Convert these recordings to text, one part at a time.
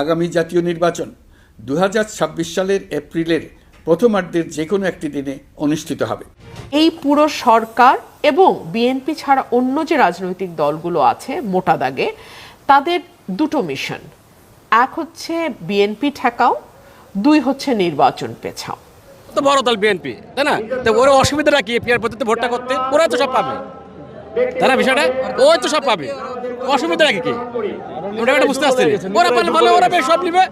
আগামী জাতীয় নির্বাচন দুই হাজার ছাব্বিশ সালের এপ্রিলের প্রথমার্ধের যে কোনো একটি দিনে অনুষ্ঠিত হবে। এই পুরো সরকার এবং বিএনপি ছাড়া অন্য যে রাজনৈতিক দলগুলো আছে মোটা দাগে তাদের দুটো মিশন। এক হচ্ছে বিএনপি ঠেকাও দুই হচ্ছে নির্বাচন পেছাও। তো বড় দল বিএনপি তাই না? তো ওর অসুবিধাটা কি? ভোটটা করতে ওরা তো সব পাবে। তাই না বিষয়টা ওই তো সব পাবে। অসুবিধা কি? কি ওটা একটা বুঝতে আসছে ওরা পারলে ভালো ওরা বেশ সব নিবে।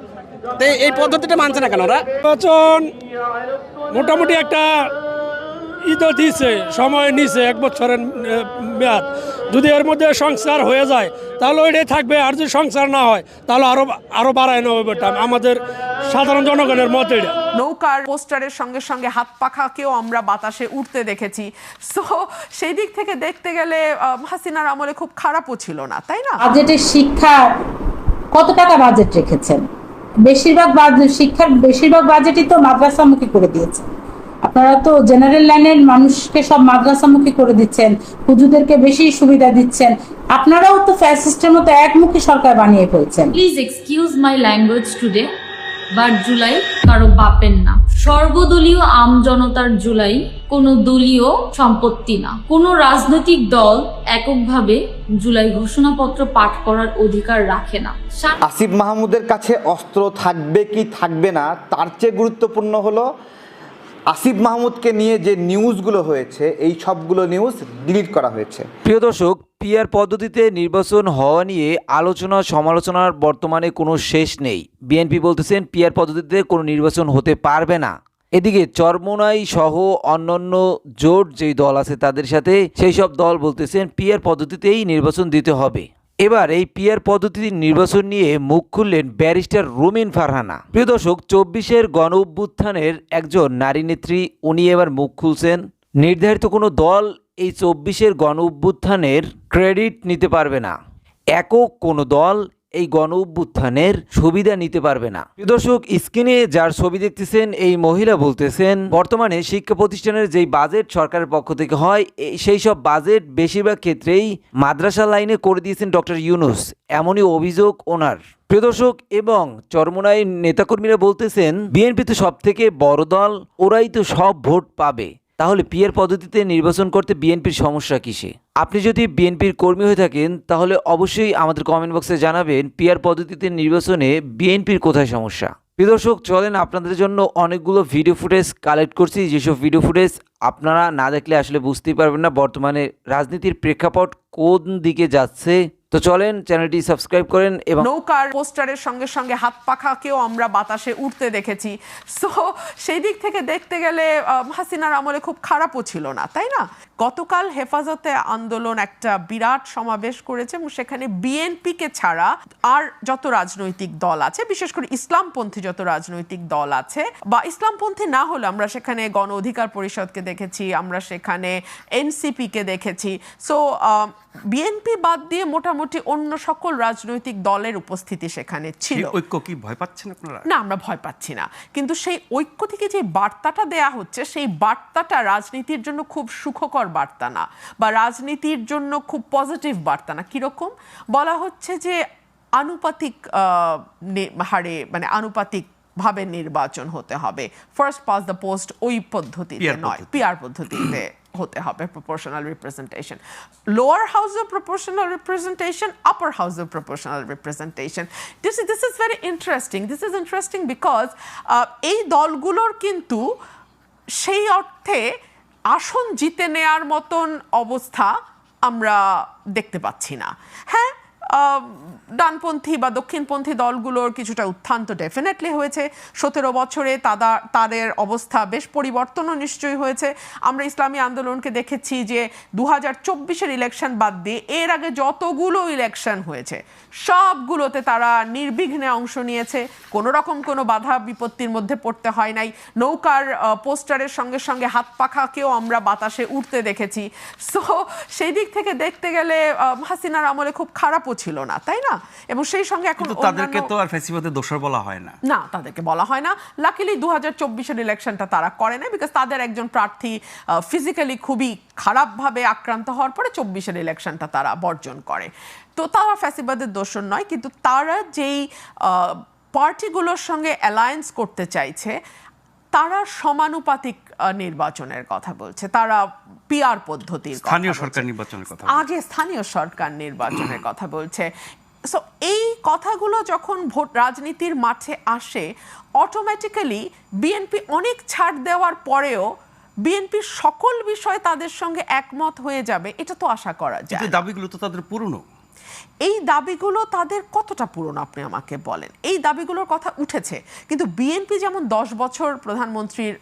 তো এই- পদ্ধতিটা মানছে না কেন ওরা? নির্বাচন মোটামুটি একটা ঈদও দিছে, সময় নিছে, এক বছরের মেয়াদ। যদি এর মধ্যে সংসার হয়ে যায়, তাহলে ওইটাই থাকবে। আর যদি সংসার না হয়, তাহলে আরও আরও বাড়ায় নেবে আমাদের সাধারণ জনগণের মত এটা। নৌকার পোস্টারের সঙ্গে সঙ্গে হাত পাখাকেও আমরা বাতাসে উঠতে দেখেছি। সো সেই দিক থেকে দেখতে গেলে হাসিনার আমলে খুব খারাপও ছিল না তাই না? বাজেটের শিক্ষা কত টাকা বাজেট রেখেছেন? বেশিরভাগ বাজেট শিক্ষার বেশিরভাগ বাজেটই তো মাদ্রাসামুখী করে দিয়েছে। আপনারা তো জেনারেল লাইনের মানুষকে সব মাদ্রাসামুখী করে দিচ্ছেন হুজুদেরকে বেশি সুবিধা দিচ্ছেন। আপনারাও তো ফ্যাসিস্টের মতো একমুখী সরকার বানিয়ে ফেলছেন। Please excuse my language today but July কারও বাপের না। সর্বদলীয় আম জনতার জুলাই কোনো দলীয় সম্পত্তি না। কোনো রাজনৈতিক দল এককভাবে জুলাই ঘোষণাপত্র পাঠ করার অধিকার রাখে না। আসিফ মাহমুদের কাছে অস্ত্র থাকবে কি থাকবে না, তার চেয়ে গুরুত্বপূর্ণ হলো আসিফ মাহমুদকে নিয়ে যে নিউজগুলো হয়েছে, এই সবগুলো নিউজ ডিলিট করা হয়েছে। প্রিয় দর্শক, পিআর পদ্ধতিতে নির্বাচন হওয়া নিয়ে আলোচনা, সমালোচনার বর্তমানে কোনো শেষ নেই। বিএনপি বলতেছেন, পিআর পদ্ধতিতে কোনো নির্বাচন হতে পারবে না। এদিকে চরমোনাই সহ অন্যান্য জোট যেই দল আছে তাদের সাথে, সেই সব দল বলতেছেন, পিআর পদ্ধতিতেই নির্বাচন দিতে হবে। এবার এই পিয়ার পদ্ধতির নির্বাচন নিয়ে মুখ খুললেন ব্যারিস্টার রুমিন ফারহানা। প্রিয় দর্শক, চব্বিশের গণ অভ্যুত্থানের একজন নারী নেত্রী, উনি এবার মুখ খুলছেন। নির্ধারিত কোনো দল এই চব্বিশের গণ অভ্যুত্থানের ক্রেডিট নিতে পারবে না। একক কোনো দল এই গণ অভ্যুত্থানের সুবিধা নিতে পারবে না। দর্শক, স্ক্রিনে যার ছবি দেখতেছেন, এই মহিলা বলতেছেন, বর্তমানে শিক্ষা প্রতিষ্ঠানের যেই বাজেট সরকারের পক্ষ থেকে হয় সেই সব বাজেট বেশিরভাগ ক্ষেত্রেই মাদ্রাসা লাইনে করে দিয়েছেন ডক্টর ইউনুস। এমনই অভিযোগ ওনার। প্রিয় দর্শক, এবং চরমোনাই নেতাকর্মীরা বলতেছেন, বিএনপি তো সব থেকে বড় দল, ওরাই তো সব ভোট পাবে। তাহলে পিয়ার পদ্ধতিতে নির্বাচন করতে বিএনপির সমস্যা কিসে? আপনি যদি বিএনপির কর্মী হয়ে থাকেন, তাহলে অবশ্যই আমাদের কমেন্ট বক্সে জানাবেন পিয়ার পদ্ধতিতে নির্বাচনে বিএনপির কোথায় সমস্যা। প্রিয় দর্শক, চলেন আপনাদের জন্য অনেকগুলো ভিডিও ফুটেজ কালেক্ট করছি। যেসব ভিডিও ফুটেজ আপনারা না দেখলে আসলে বুঝতেই পারবেন না, বর্তমানে রাজনীতির প্রেক্ষাপট কোন দিকে যাচ্ছে তো চলেন চ্যানেলটি সাবস্ক্রাইব করেন এবং নৌকার পোস্টারের সঙ্গে সঙ্গে হাত পাখাকেও আমরা বাতাসে উঠতে দেখেছি। সো সেই দিক থেকে দেখতে গেলে হাসিনার আমলে খুব খারাপও ছিল না, তাই না? গতকাল হেফাজতে আন্দোলন একটা বিরাট সমাবেশ করেছে এবং সেখানে বিএনপিকে ছাড়া আর যত রাজনৈতিক দল আছে, বিশেষ করে ইসলামপন্থী যত রাজনৈতিক দল আছে, বা ইসলামপন্থী না হলে আমরা সেখানে গণ অধিকার পরিষদকে দেখেছি, আমরা সেখানে এনসিপিকে দেখেছি। সো বিএনপি বাদ দিয়ে মোটামুটি অন্য সকল রাজনৈতিক দলের উপস্থিতি সেখানে ছিল। ঐক্য কি ভয় পাচ্ছেন আপনারা? না আমরা ভয় পাচ্ছি না। কিন্তু সেই ঐক্য থেকে যে বার্তাটা দেয়া হচ্ছে সেই বার্তাটা রাজনীতির জন্য খুব সুখকর বার্তা না বা রাজনীতির জন্য খুব পজিটিভ বার্তা না। কীরকম? বলা হচ্ছে যে আনুপাতিক হারে মানে আনুপাতিক ভাবে নির্বাচন হতে হবে। ফার্স্ট পাস দ্য পোস্ট ওই পদ্ধতিতে নয়। পিআর পদ্ধতিতে হতে হবে proportional representation lower house of proportional representation upper house of proportional representation this this is very interesting this is interesting because এই দলগুলোর কিন্তু সেই অর্থে আসন জিতে নেয়ার মতন অবস্থা আমরা দেখতে পাচ্ছি না। হ্যাঁ ডানপন্থী বা দক্ষিণপন্থী দলগুলোর কিছুটা উত্থান তো ডেফিনেটলি হয়েছে। সতেরো বছরে তাদা, তাদের অবস্থা বেশ পরিবর্তনও নিশ্চয়ই হয়েছে। আমরা ইসলামী আন্দোলনকে দেখেছি যে দু হাজার চব্বিশের ইলেকশন বাদ দিয়ে এর আগে যতগুলো ইলেকশন হয়েছে, সবগুলোতে তারা নির্বিঘ্নে অংশ নিয়েছে। কোনো রকম কোনো বাধা বিপত্তির মধ্যে পড়তে হয় নাই। নৌকার পোস্টারের সঙ্গে সঙ্গে হাত পাখাকেও আমরা বাতাসে উঠতে দেখেছি। সো সেই দিক থেকে দেখতে গেলে হাসিনার আমলে খুব খারাপও ছিল না তাই না? এবং সেই সঙ্গে এখন তাদেরকে তো আর ফেসিবাদের দোষর বলা হয় না। না তাদেরকে বলা হয় না। লাকিলি দু হাজার চব্বিশের ইলেকশনটা তারা করে না বিকজ তাদের একজন প্রার্থী ফিজিক্যালি খুবই খারাপভাবে আক্রান্ত হওয়ার পরে চব্বিশের ইলেকশনটা তারা বর্জন করে। তো তারা ফ্যাসিবাদের দোষণ নয় কিন্তু তারা যেই পার্টিগুলোর সঙ্গে অ্যালায়েন্স করতে চাইছে তারা সমানুপাতিক নির্বাচনের কথা বলছে। তারা পিআর পদ্ধতির স্থানীয় সরকার নির্বাচনের কথা আগে স্থানীয় সরকার নির্বাচনের কথা বলছে। সো এই কথাগুলো যখন ভোট রাজনীতির মাঠে আসে অটোমেটিক্যালি বিএনপি অনেক ছাড় দেওয়ার পরেও বিএনপির সকল বিষয় তাদের সঙ্গে একমত হয়ে যাবে এটা তো আশা করা যায়। দাবিগুলো তো তাদের পুরনো। এই দাবিগুলো তাদের কতটা পুরনো, আপনি আমাকে বলেন? এই দাবিগুলোর কথা উঠেছে, কিন্তু বিএনপি যেমন দশ বছর প্রধানমন্ত্রীর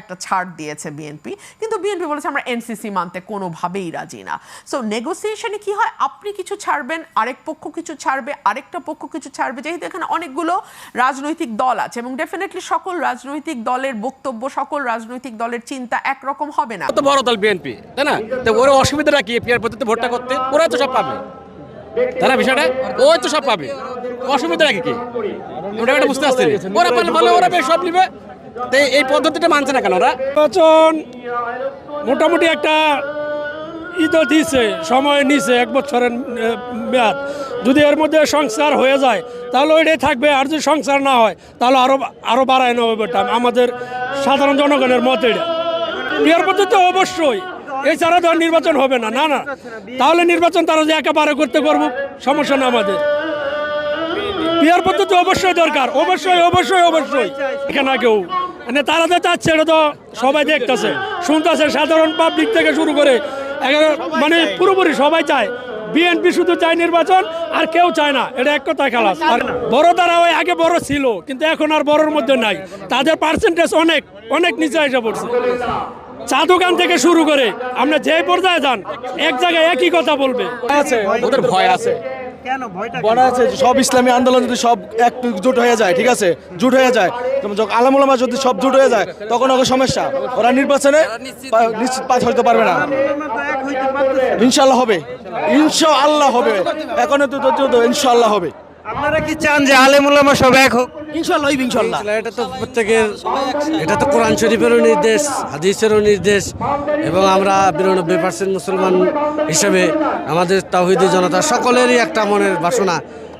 একটা ছাড় দিয়েছে বিএনপি কিন্তু বিএনপি বলেছে আমরা এনসিসি মানতে কোনোভাবেই রাজি না। সো নেগোসিয়েশনে কি হয়? আপনি কিছু ছাড়বেন, আরেক পক্ষ কিছু ছাড়বে, আরেকটা পক্ষ কিছু ছাড়বে। যেহেতু এখানে অনেকগুলো রাজনৈতিক দল আছে এবং ডেফিনেটলি সকল রাজনৈতিক দলের বক্তব্য, সকল রাজনৈতিক দলের চিন্তা একরকম হবে না। কত বড় দল বিএনপি তাই না? তো অসুবিধাটা কি? ভোটটা করতে ওরা তো সব পাবে। তাই না বিষয়টা, ওই তো সব পাবে। অসুবিধা কি? কি ওটা একটা বুঝতে আসছে ওরা পারলে ভালো, ওরা বেশ সব নিবে। তো এই- পদ্ধতিটা মানছে না কেন ওরা? নির্বাচন মোটামুটি একটা ঈদও দিছে, সময় নিছে, এক বছরের মেয়াদ। যদি এর মধ্যে সংস্কার হয়ে যায়, তাহলে ওইটাই থাকবে। আর যদি সংস্কার না হয়, তাহলে আরও আরও বাড়ায় টাইম আমাদের সাধারণ জনগণের মত এটা। বিয়ার পদ্ধতি অবশ্যই এছাড়া তো নির্বাচন হবে না না না। তাহলে নির্বাচন তারা যে একেবারে করতে করব সমস্যা না আমাদের। বিয়ার পদ্ধতি অবশ্যই দরকার, অবশ্যই অবশ্যই অবশ্যই। এখানে কেউ মানে তারা তো চাচ্ছে, এটা তো সবাই দেখতেছে, শুনতেছে। সাধারণ পাবলিক থেকে শুরু করে মানে পুরোপুরি সবাই চায়। বিএনপি শুধু চায় নির্বাচন, আর কেউ চায় না। এটা এক কথায় খালাস। আর বড় তারা ওই আগে বড় ছিল, কিন্তু এখন আর বড়র মধ্যে নাই। তাদের পার্সেন্টেজ অনেক অনেক নিচে এসে পড়ছে। চা দোকান থেকে শুরু করে আমরা যে পর্যায়ে যান এক জায়গায় একই কথা বলবে। আছে ওদের ভয় আছে। বড় আছে সব ইসলামী আন্দোলন যদি সব একটু জোট হয়ে যায় ঠিক আছে? জোট হয়ে যায়। যখন আলামুলামা যদি সব জোট হয়ে যায় তখন ওকে সমস্যা। ওরা নির্বাচনে নিশ্চিত পাস হইতে পারবে না। ইনশাল্লাহ হবে। ইনশাআল্লাহ হবে। এখনও তো তো হবে। আপনারা কি চান যে আলেমুলামা সব এক হোক? ইনশাআল্লাহ হইবে ইনশাআল্লাহ। এটা তো প্রত্যেকের, এটা তো কোরআন শরীফেরও নির্দেশ, হাদিসেরও নির্দেশ, এবং আমরা বিরানব্বই পার্সেন্ট মুসলমান হিসেবে আমাদের তাহিদি জনতা সকলেরই একটা মনের বাসনা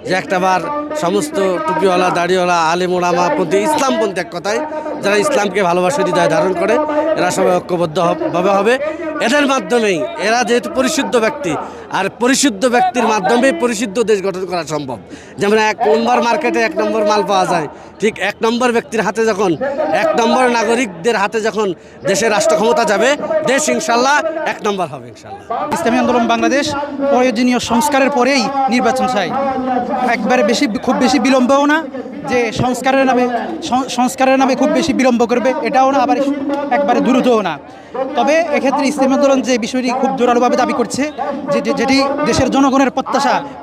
যে একটাবার সমস্ত টুপিওয়ালা, দাড়িওয়ালা প্রতি ইসলামপন্থী এক কথায় যারা ইসলামকে ভালোবাসে হৃদয় ধারণ করে, এরা সবাই ঐক্যবদ্ধ ভাবে হবে। এদের মাধ্যমেই এরা যেহেতু পরিশুদ্ধ ব্যক্তি, আর পরিশুদ্ধ ব্যক্তির মাধ্যমেই পরিশুদ্ধ দেশ গঠন করা সম্ভব। যেমন এক নম্বর মার্কেটে এক নম্বর মাল পাওয়া যায়। ঠিক এক নম্বর ব্যক্তির হাতে যখন, এক নম্বর নাগরিকদের হাতে যখন দেশের রাষ্ট্র ক্ষমতা যাবে, দেশ ইনশাল্লাহ এক নম্বর হবে ইনশাল্লাহ ইসলামী আন্দোলন বাংলাদেশ প্রয়োজনীয় সংস্কারের পরেই নির্বাচন চাই। একবারে বেশি, খুব বেশি বিলম্বও না। যে সংস্কারের নামে সংস্কারের নামে খুব বেশি বিলম্ব করবে, এটাও না, আবার একবারে দ্রুতও না। তবে এক্ষেত্রে ইসলাম আন্দোলন যে বিষয়টি খুব জোরালোভাবে দাবি করছে যে যেটি দেশের জনগণের প্রত্যাশা